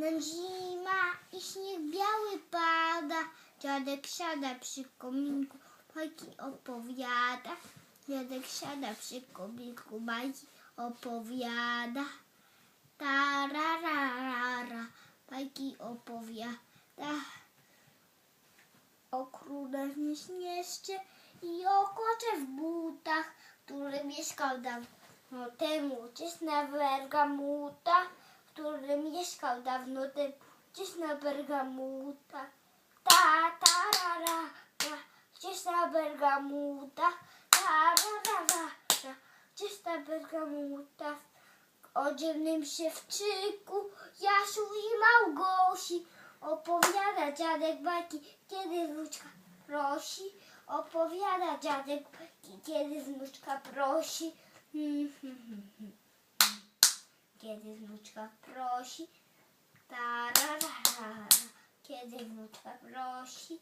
Nam zima i śnieg biały pada. Dziadek siada przy kominku, bajki opowiada. Dziadek siada przy kominku, bajki opowiada. Tararara, bajki opowiada. O królewnie śnieżcie i o kocie w butach, który mieszkał dawno temu gdzieś na Bergamuta, który mieszkał dawno temu gdzieś na Bergamuta. Ta, ta, ra, ra, ra, gdzieś na Bergamuta, ta, ra, ra, ra, ra, gdzieś na Bergamuta. O dzielnym siewczyku, Jasiu i Małgosi opowiada dziadek bajki, kiedy wnuczka prosi. Opowiada dziadek bajki, kiedy wnuczka prosi. Hmm, hmm, hmm, hmm. Kiedy wnuczka prosi. Tararara, kiedy wnuczka prosi.